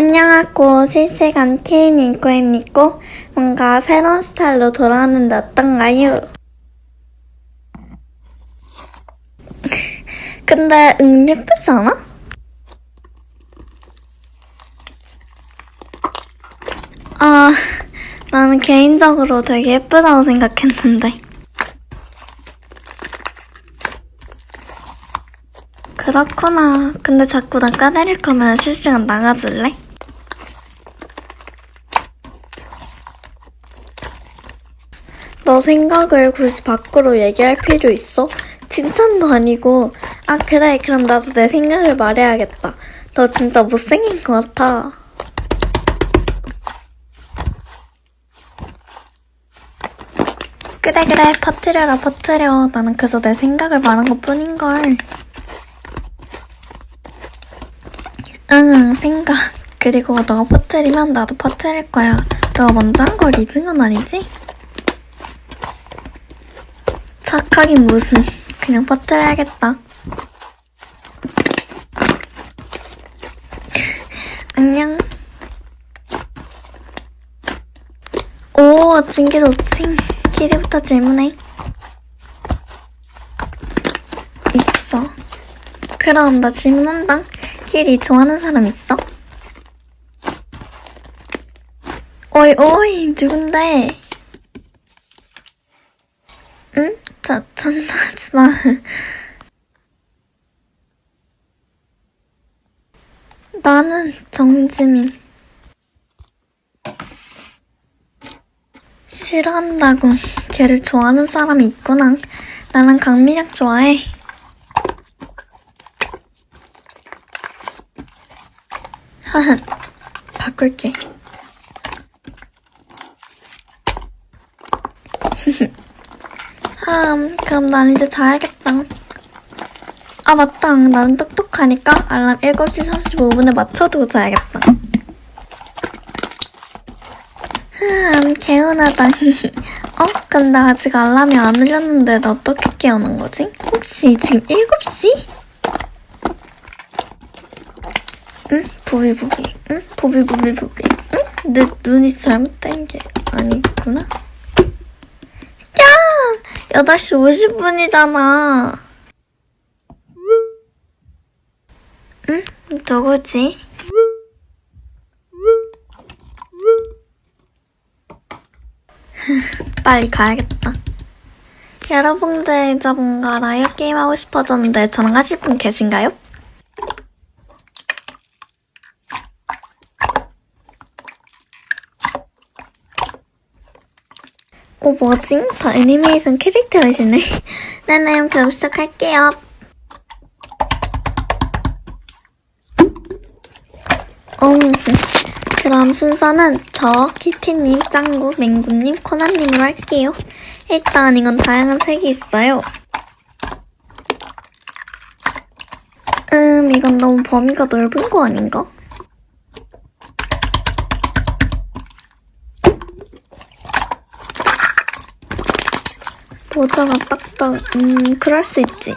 안녕하고 실시간 케인 인코입니까? 뭔가 새로운 스타일로 돌아왔는데 어떤가요? 근데 응 예쁘지 않아? 아, 나는 개인적으로 되게 예쁘다고 생각했는데. 그렇구나. 근데 자꾸 나 까내릴 거면 실시간 나가줄래? 너 생각을 굳이 밖으로 얘기할 필요 있어? 칭찬도 아니고. 아, 그래. 그럼 나도 내 생각을 말해야겠다. 너 진짜 못생긴 것 같아. 그래, 그래. 퍼뜨려라, 퍼뜨려. 나는 그저 내 생각을 말한 것 뿐인걸. 응, 응, 생각. 그리고 너가 퍼뜨리면 나도 퍼뜨릴 거야. 너가 먼저 한걸 잊은 건 아니지? 착하긴 무슨. 그냥 퍼뜨려야겠다. 안녕. 오, 징계 좋지. 길이부터 질문해. 있어. 그럼 나 질문한다. 키리 좋아하는 사람 있어? 오이 오이 누군데? 응? 자 전화하지 마. 나는 정지민. 싫어한다고. 걔를 좋아하는 사람이 있구나. 나랑 강미락 좋아해. 하하, 바꿀게. 음, 그럼 난 이제 자야겠다. 아, 맞다. 나는 똑똑하니까 알람 7시 35분에 맞춰두고 자야겠다. 흠, 개운하다. 어? 근데 아직 알람이 안 울렸는데 나 어떻게 깨우는 거지? 혹시 지금 7시? 응? 부비부비. 응? 부비부비부비. 응? 내 눈이 잘못된 게 아니구나. 야! 8시 50분이잖아. 응? 누구지? 빨리 가야겠다. 여러분들 이제 뭔가 라이어 게임 하고 싶어졌는데 저랑 하실 분 계신가요? 어, 뭐지? 다 애니메이션 캐릭터이시네. 네네, 그럼 시작할게요. 음, 그럼 순서는 저, 키티님, 짱구, 맹구님, 코나님으로 할게요. 일단 이건 다양한 색이 있어요. 음, 이건 너무 범위가 넓은 거 아닌가? 모자가 딱딱, 음, 그럴 수 있지.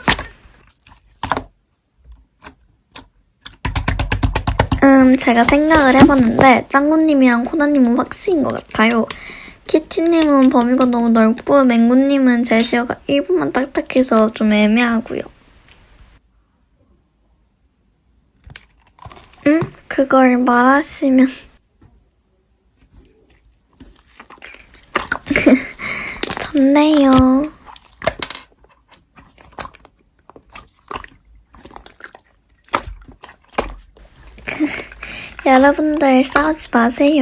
음, 제가 생각을 해봤는데, 짱구님이랑 코나님은 확실인 것 같아요. 키티님은 범위가 너무 넓고, 맹구님은 제시어가 1분만 딱딱해서 좀 애매하고요. 음? 그걸 말하시면. 좋네요. 여러분들 싸우지 마세요.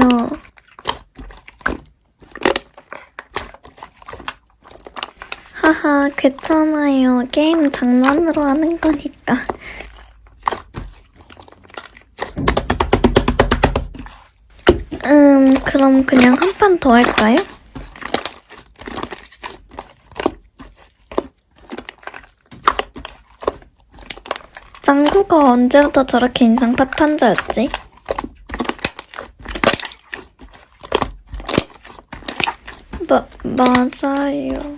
하하, 괜찮아요. 게임 장난으로 하는 거니까. 음, 그럼 그냥 한 판 더 할까요? 짱구가 언제부터 저렇게 인상 파탄자였지? 마, 맞아요.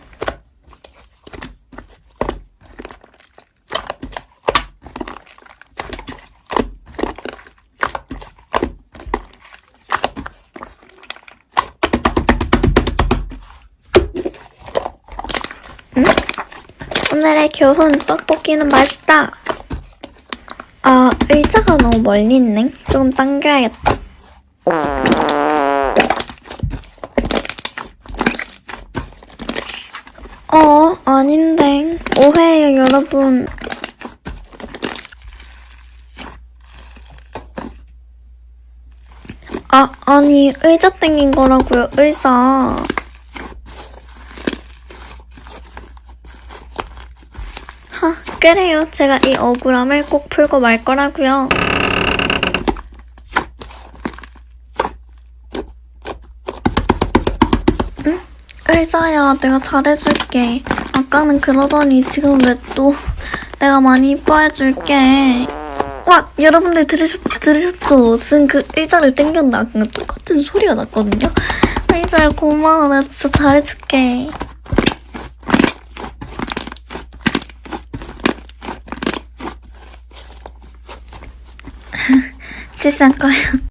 오늘의 교훈 떡볶이는 맛있다. 아 의자가 너무 멀리 있네. 조금 당겨야겠다. 오해예요 여러분. 아, 아니, 의자 땡긴 거라고요, 의자. 하, 그래요. 제가 이 억울함을 꼭 풀고 말 거라고요. 응? 의자야, 내가 잘해줄게. 아까는 그러더니 지금 왜 또 내가 많이 이뻐해줄게. 와, 여러분들 들으셨죠? 들으셨죠? 지금 그 의자를 땡겼나? 그냥 똑같은 소리가 났거든요? 의자야, 고마워. 나 진짜 잘해줄게. 실수한 거예요.